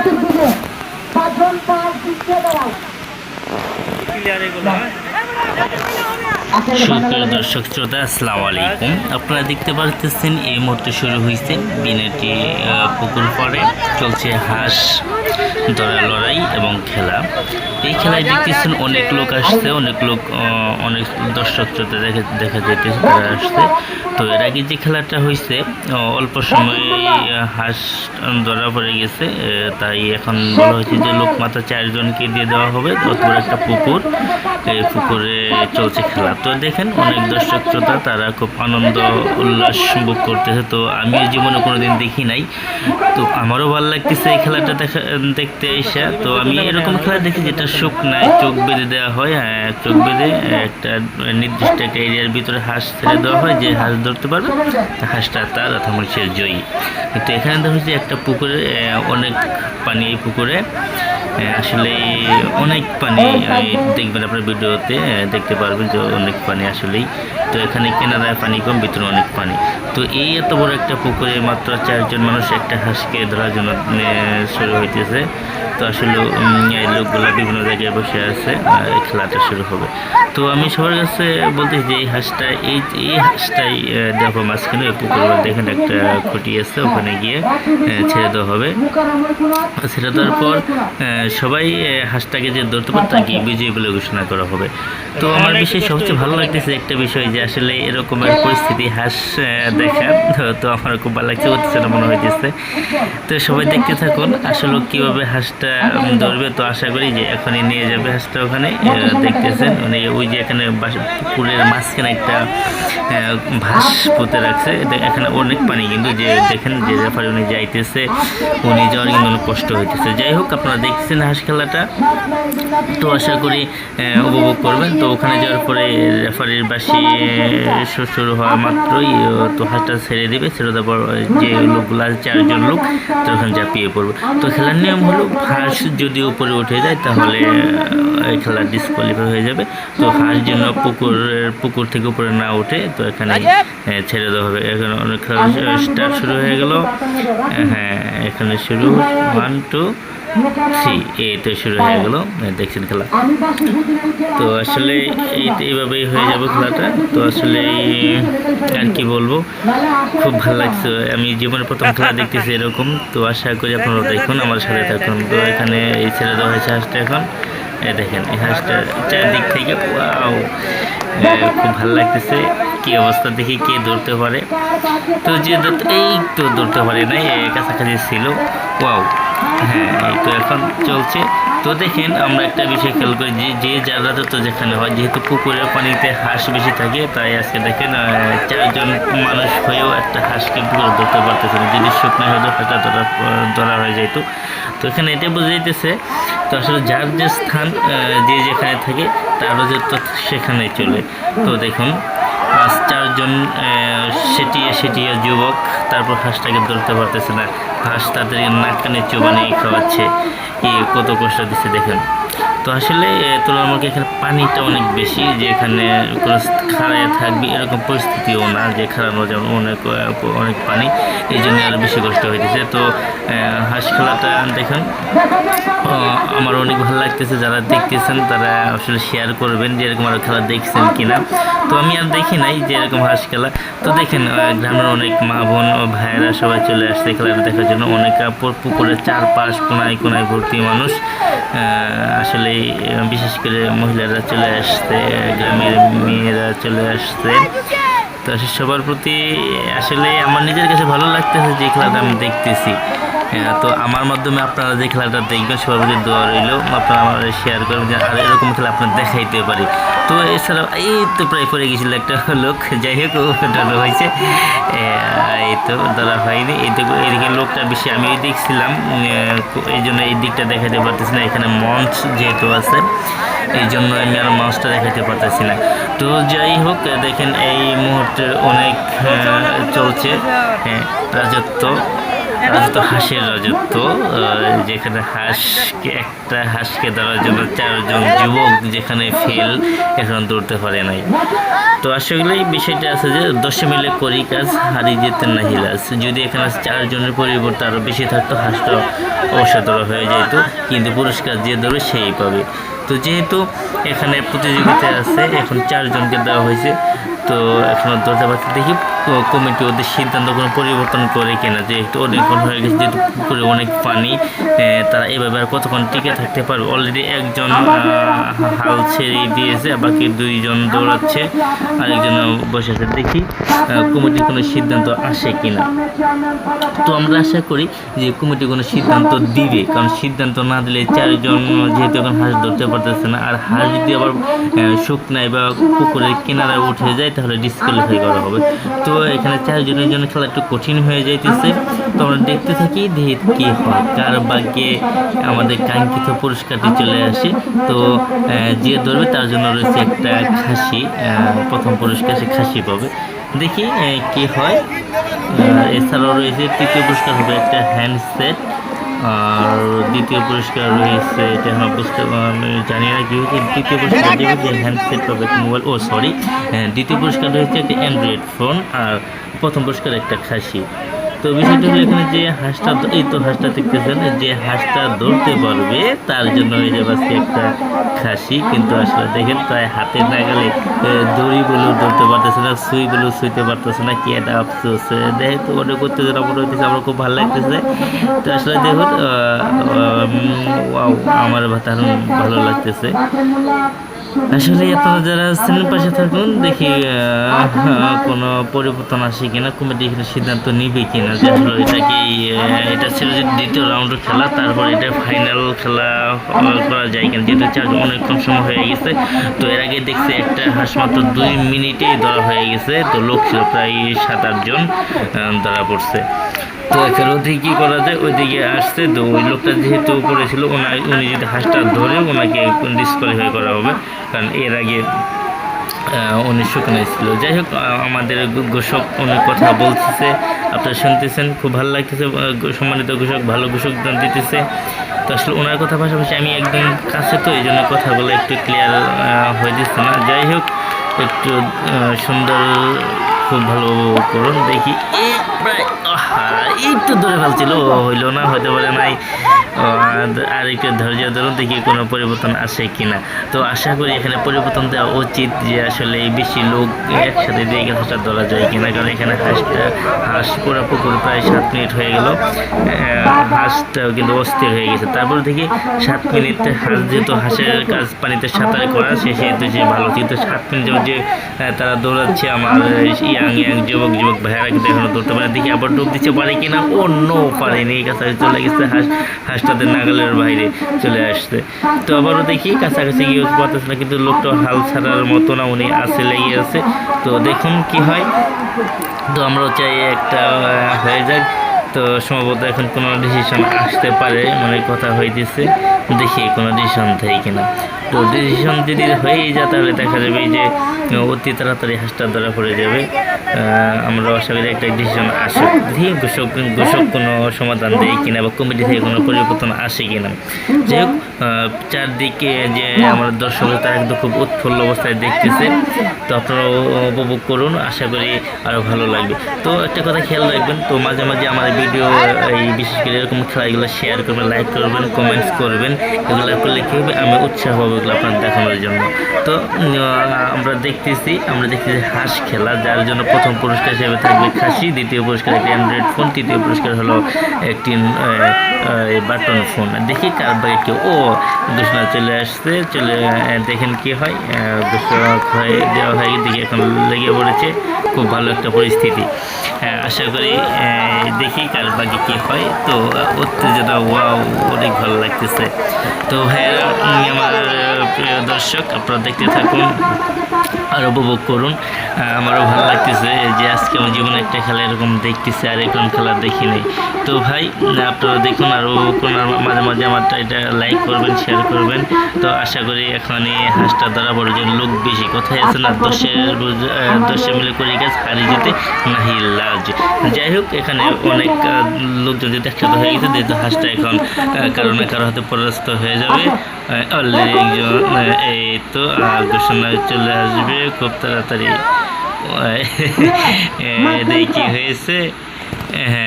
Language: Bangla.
চতুর্দিকে পাঁচজন পাঁচ দিকে দাঁড়াও। সুপ্রিয় দর্শক শ্রোতা আসসালামু আলাইকুম। আপনারা দেখতে পারতেছেন এই মুহূর্তে শুরু হয়েছে বিনাটি আহ, পুকুর পরে। চলছে হাঁস ধরা লড়াই এবং খেলা। এই খেলায় দেখতেছেন অনেক লোক আসছে, অনেক লোক অনেক দর্শক শ্রোতা দেখা দেখা যাইতেছে তারা আসছে। তো এর আগে যে খেলাটা হয়েছে অল্প সময়ে হাঁস ধরা পড়ে গেছে তাই এখন বলা হয়েছে যে লোক মাত্র চারজনকে দিয়ে দেওয়া হবে, অথবা একটা পুকুর এই পুকুরে চলছে খেলা। তো দেখেন অনেক দর্শক শ্রোতা, তারা খুব আনন্দ, উল্লাস ভোগ করতেছে। তো আমি জীবনে কোনোদিন দেখি নাই। তো আমারও ভালো লাগতেছে এই খেলাটা দেখা, দেখতে। এসে তো আমি এরকম খেলা দেখি যেটা সুখ নাই চোখ বেঁধে দেওয়া হয় হ্যাঁ, চোখ বেঁধে একটা নির্দিষ্ট একটা এরিয়ার ভিতরে হাঁস ছেড়ে দেওয়া হয় যে হাঁস ধরতে পারবে হাঁসটা তার অথবা সে জয়ী। কিন্তু এখানে দেখা যে একটা পুকুরে অনেক পানি এই পুকুরে আসলে অনেক পানি এই দেখবেন আপনার ভিডিওতে দেখতে পারবেন যে অনেক পানি আসলেই। তো এখানে কেনারায় পানি কম ভিতরে অনেক পানি। তো এই এত বড় একটা পুকুরে মাত্র চারজন মানুষ একটা হাঁসকে ধরার জন্য শুরু হইতেছে। তো আসলে লোকগুলো বিভিন্ন জায়গায় বসে আছে আর খেলাটা শুরু হবে। তো আমি সবার কাছে বলতে যে এই হাঁসটা এই এই হাঁসটাই দেখো মাঝখানে এই পুকুর দেখেন একটা খুঁটি আছে ওখানে গিয়ে ছেড়ে দেওয়া হবে। ছেড়ে দেওয়ার পর সবাই হাঁসটাকে যে ধরতে পারে তাকে বিজয়ী বলে ঘোষণা করা হবে। তো আমার বিষয়ে সবচেয়ে ভালো লাগতেছে একটা বিষয় যে আসলে এরকমের পরিস্থিতি হাঁস দেখা, তো- আমার খুব ভালো লাগছে হচ্ছে না মনে হইতেছে। তো সবাই দেখতে থাকুন, আসলে কীভাবে হাঁসটা ধরবে তো আশা করি যে এখনই নিয়ে যাবে হাঁসটা ওখানে দেখতেছেন মানে ওই যে এখানে পুকুরের মাঝখানে একটা ভাস পুঁতে রাখছে এখানে অনেক পানি কিন্তু যে, দেখেন যে রেফারি উনি যাইতেছে, উনি যাওয়ার কিন্তু অনেক কষ্ট হইতেছে। যাই হোক, আপনারা দেখছেন হাঁস খেলাটা? তো আশা করি উপভোগ করবেন। তো ওখানে যাওয়ার পরে রেফারির বাসি শুরু হওয়া মাত্রই তো হাঁসটা ছেড়ে দেবে। ছেড়ে দেওয়ার পর যে লোকগুলো আছে, চারজন লোক তো ওখানে ঝাঁপিয়ে পড়বে। তো খেলার নিয়ম হলো হাঁস যদি উপরে উঠে যায় তাহলে এই খেলা ডিসকোয়ালিফাই হয়ে যাবে। তো হাঁস যেন পুকুরের পুকুর থেকে উপরে না উঠে তো এখানে ছেড়ে দেওয়া হবে। এখানে অনেক খেলা স্টার্ট শুরু হয়ে গেল। হ্যাঁ এখানে শুরু। ওয়ান টু থ্রি এই তো শুরু হয়ে গেল। দেখছেন খেলা। তো আসলে এই এইভাবেই হয়ে যাবে খেলাটা। তো আসলে আর কি বলব? খুব ভালো লাগছে। আমি জীবনের প্রথম খেলা দেখতেছি এরকম। তো আশা করি আপনারা দেখুন, আমার সাথে থাকুন। তো এখানে এই ছেড়ে দেওয়া হয়েছে হাঁসটা এখন। এই দেখেন, এই হাঁসটা চারদিক থেকে, ওয়াও! খুব ভালো লাগতেছে। কি অবস্থা দেখি, কে ধরতে পারে? তো যে ধরতে- এই তো ধরতে পারে এই কাছাকাছি ছিল। ওয়াও! হ্যাঁ এই তো এখন চলছে। তো দেখেন, আমরা একটা বিষয় খেয়াল করি যে যে যারা তো যেখানে হয়, যেহেতু পুকুরের পানিতে হাঁস বেশি থাকে, তাই আজকে দেখেন চারজন মানুষ হয়েও একটা হাঁসকে পুকুরে ধরতে পারতেছে না। যদি শুকনো হয়ে হাঁসটা ধরা ধরা হয়ে যেত। তো এখানে এটা বোঝা যাইতেছে, তো আসলে যার যে স্থান যে যেখানে থাকে, তারও যে তো সেখানে চলে। তো দেখুন চারজন সেটিয়ে সেটিয়ে যুবক, তারপর হাঁসটাকে ধরতে পারতেছে না। হাঁস তাদের নাক কানে চোবানি খাওয়াচ্ছে কত কষ্ট দিচ্ছে দেখেন। তো আসলে এ, তুলনামূলক এখানে পানিটা অনেক বেশি যে এখানে কোনো খাড়ায় থাকবে এরকম পরিস্থিতিও না যে খাড়ানো যেমন অনেক অনেক পানি এই জন্য আরও বেশি কষ্ট হইতেছে। তো হাঁস খেলাটা দেখেন আমার অনেক ভালো লাগতেছে যারা দেখতেছেন তারা আসলে শেয়ার করবেন যে এরকম আরও খেলা দেখছেন কিনা। তো আমি আর দেখি নাই যে এরকম হাঁস খেলা। তো দেখেন গ্রামের অনেক মা বোন ও ভাইয়েরা সবাই চলে আসছে খেলাটা দেখার জন্য। অনেক পুকুরের চারপাশ কোনায় কোনায় ভর্তি মানুষ। আসলে আহ, বিশেষ করে মহিলারা চলে আসছে গ্রামের মেয়েরা চলে আসছে তো সবার প্রতি আসলে আমার নিজের কাছে ভালো লাগতেছে যে খেলাটা আমি দেখতেছি। তো আমার মাধ্যমে আপনারা যে খেলাটা দেখবেন প্রতি দোয়া রইল। আপনারা আমার শেয়ার করবেন যে আর এরকম খেলা আপনার দেখাইতে পারি। তো এছাড়াও এই তো প্রায় পড়ে গেছিল একটা লোক। যাই হোক ওটা হয়েছে। এই তো ধরা হয়নি। এইদিকে লোকটা বেশি আমি দেখছিলাম। এই জন্য এই দিকটা দেখাতে পারতেছি না। এখানে মঞ্চ যেহেতু আছে এই জন্য আমি আর মাছটা দেখাতে পারতেছি না। তো যাই হোক দেখেন এই মুহূর্তে অনেক চলছে। হ্যাঁ, রাজত্ব। রাজত্ব হাঁসের রাজত্ব যেখানে হাঁসকে, একটা হাঁসকে ধরার জন্য চারজন যুবক যেখানে ফেল এখন দৌড়তে পারে নাই। তো আসলে বিষয়টা আছে যে দশে মিলে করি কাজ হারিয়ে যেতে না হিলাস যদি এখানে চারজনের পরিবর্তে আরও বেশি থাকতো, হাঁসটা অবশ্যই ধরা হয়ে যেত, কিন্তু পুরস্কার যে ধরবে সেই পাবে। তো যেহেতু এখানে প্রতিযোগিতা আছে, এখন চারজনকে দেওয়া হয়েছে, তো এখনও ধরতে পারছি দেখি। তো কমিটি ওদের সিদ্ধান্ত কোনো পরিবর্তন করে কিনা যে একটু অনেকক্ষণ হয়ে গেছে যেহেতু পুকুরে অনেক পানি তারা এভাবে আর কতক্ষণ টিকে থাকতে পারবে? অলরেডি একজন হাল ছেড়ে দিয়েছে বাকি দুইজন দৌড়াচ্ছে। আরেকজন বসে আছে দেখি কমিটির কোনো সিদ্ধান্ত আসে কিনা। তো আমরা আশা করি যে কমিটি কোনো সিদ্ধান্ত দিবে কারণ সিদ্ধান্ত না দিলে চারজন যেহেতু এখন হাঁস ধরতে পারতেছে না আর হাঁস যদি আবার শুকনায় বা পুকুরের কিনারায় উঠে যায় তাহলে ডিসকোয়ালিফাই করা হবে। তো এখানে চারজনের জন্য খেলা একটু কঠিন হয়ে যাইতেছে। তো আমরা দেখতে থাকি দেখি কি হয়। কার বাগে আমাদের কাঙ্ক্ষিত পুরস্কারটি চলে আসে। তো যে ধরবে তার জন্য রয়েছে একটা খাসি। প্রথম পুরস্কার সে খাসি পাবে। দেখি কি হয়। এছাড়াও রয়েছে তৃতীয় পুরস্কার হবে একটা হ্যান্ডসেট। আর দ্বিতীয় পুরস্কার রয়েছে এটা আমার বুঝতে জানি না কি হয়েছে তৃতীয় পুরস্কার হ্যান্ডসেট পাবে মোবাইল ও সরি দ্বিতীয় পুরস্কার রয়েছে একটি অ্যান্ড্রয়েড ফোন আর প্রথম পুরস্কার একটা খাসি। তো বিষয়টা হলো এখানে যে হাঁসটা, এই তো হাঁসটা দেখতেছেন, যে হাঁসটা ধরতে পারবে, তার জন্য হয়ে যে আজকে একটা খাসি, কিন্তু আসলে দেখেন প্রায় হাতে না গেলে দড়িগুলো ধরতে পারতেছে না, সুইগুলো সুইতে পারতেছে না, কি একটা আফসোস দেখে তো ওটা করতেছে না, মনে হইতেছে আমার খুব ভালো লাগতেছে। তো আসলে দেখুন আমার ভালো লাগতেছে। আসলে আপনারা যারা আছেন পাশে থাকুন দেখি কোনো পরিবর্তন আসে কিনা কমিটি এখানে সিদ্ধান্ত নিবে কিনা। যে আসলে এটা কি আহ, এটা ছিল যে দ্বিতীয় রাউন্ডের খেলা তারপর এটা ফাইনাল খেলা করা যায় কিনা। যেহেতু চার অনেকক্ষণ সময় হয়ে গেছে তো এর আগে দেখছি একটা হাঁস মাত্র দুই মিনিটেই ধরা হয়ে গেছে তো লোক ছিল প্রায় সাত আটজন ধরা পড়ছে। তো এখন ওদিকে কী করা যায়? ওইদিকে আসছে তো ওই লোকটা যেহেতু উপরে ছিল ওনার উনি যদি হাঁসটা ধরে ওনাকে ডিসকোয়ালিফাই করা হবে। কারণ এর আগে উনি শুকনাই ছিল। যাই হোক আমাদের ঘোষক অনেক কথা বলতেছে, আপনারা শুনতেছেন, খুব ভালো লাগতেছে সম্মানিত ঘোষক, ভালো ঘোষক দিতেছে। তো আসলে ওনার কথা পাশাপাশি আমি একদম কাছে তো, এই জন্য কথাগুলো একটু ক্লিয়ার হয়ে দিচ্ছে না। যাই হোক, একটু সুন্দর, খুব ভালো করুন, দেখি। প্রায় একটু ধরে ফেলছিল, হইল না হতে পারে নাই। আর- একটু ধৈর্য ধরুন, দেখি কোনো পরিবর্তন আসে কিনা। তো আশা করি এখানে পরিবর্তন দেওয়া উচিত যে আসলে বেশি লোক একসাথে দিয়ে হাঁসটা ধরা যায় কিনা, কারণ এখানে হাঁসটা, হাঁস পুরো পুকুর প্রায় সাত মিনিট হয়ে গেল। হাঁসটাও কিন্তু অস্থির হয়ে গেছে। তারপর দেখি সাত মিনিট, হাঁস যেহেতু হাঁসের কাজ পানিতে সাঁতার করা, সে সেহেতু সে ভালো। কিন্তু সাত মিনিট যাবত যে তারা দৌড়াচ্ছে, আমার ইয়াং ইয়াং যুবক যুবক ভাইয়ারা কিন্তু এখনও দৌড়তে পারে দেখি আবার ডুব দিচ্ছে পারে কিনা। নো পারেনি। কাছাকাছি চলে গেছে, হাঁস হাঁসটাতে নাগালের বাইরে চলে আসছে। তো আবারও দেখি, কাছাকাছি গিয়ে পারতেছে না, কিন্তু লোকটা হাল ছাড়ার মতো না, উনি আছে, লেগে আছে। তো দেখুন কি হয়। তো আমরাও চাই একটা হয়ে যাক। তো সম্ভবত এখন কোনো ডিসিশন আসতে পারে মানে কথা হইতেছে। দেখি কোনো ডিসিশন থাকে কিনা। তো ডিসিশন যদি হয়েই যায় তাহলে দেখা যাবে যে অতি তাড়াতাড়ি হাঁসটা ধরা পড়ে যাবে। আমরা আশা করি একটা ডিসিশন আসে। ঘোষক ঘোষক কোনো সমাধান দেয় কিনা বা কমিটি থেকে কোনো পরিবর্তন আসে কিনা। যাই হোক চারদিকে যে আমার দর্শক, তারা কিন্তু খুব উৎফুল্ল অবস্থায় দেখতেছে। তো আপনারা উপভোগ করুন, আশা করি আরও ভালো লাগবে। তো একটা কথা খেয়াল রাখবেন, তো মাঝে মাঝে আমার ভিডিও এই বিশেষ করে এরকম খেলাগুলো শেয়ার করবেন লাইক করবেন কমেন্টস করবেন। এগুলো করলে কী হবে? আমি উৎসাহ পাবো আপনার দেখানোর জন্য। তো আমরা দেখতেছি আমরা দেখতেছি হাঁস খেলা, যার জন্য প্রথম পুরস্কার হিসেবে থাকবে খাসি, দ্বিতীয় পুরস্কার একটি অ্যান্ড্রয়েড ফোন তৃতীয় পুরস্কার হলো একটি বাটন ফোন দেখি কার বাইরে কেউ, ও, ঘোষণা চলে আসছে, চলে দেখেন কি হয় ঘোষণা হয়ে দেওয়া হয়ে দেখি এখন লেগে পড়েছে। খুব ভালো একটা পরিস্থিতি। আহ, আশা করি দেখি কার বাকি কী হয়। তো উত্তেজনা ওয়াও অনেক ভালো লাগতেছে। তো হ্যাঁ আমার প্রিয় দর্শক আপনারা দেখতে থাকুন। আর উপভোগ করুন। আমারও ভালো লাগতেছে যে আজকে আমার জীবনে একটা খেলা এরকম দেখতেছি আর এরকম খেলা দেখি দেখিনি। তো ভাই আপনারা দেখুন আর উপভোগ করুন মাঝে মাঝে আমার এটা লাইক করবেন শেয়ার করবেন। তো আশা করি এখন এই হাঁসটা পড়ে যে লোক বেশি কোথায় আছে না দশের দশে মিলে করে কাজ হারি যেতে নাহি লাজ। যাই হোক এখানে অনেক লোকজন যেহেতু একসাথে হয়ে গেছে যেহেতু হাঁসটা এখন আহ, কারও না কারও হাতে পরাস্ত হয়ে যাবে। অলরেডি একজন এই তো আর চলে আসবে খুব তাড়াতাড়ি। দেখি কি হয়েছে। হ্যাঁ।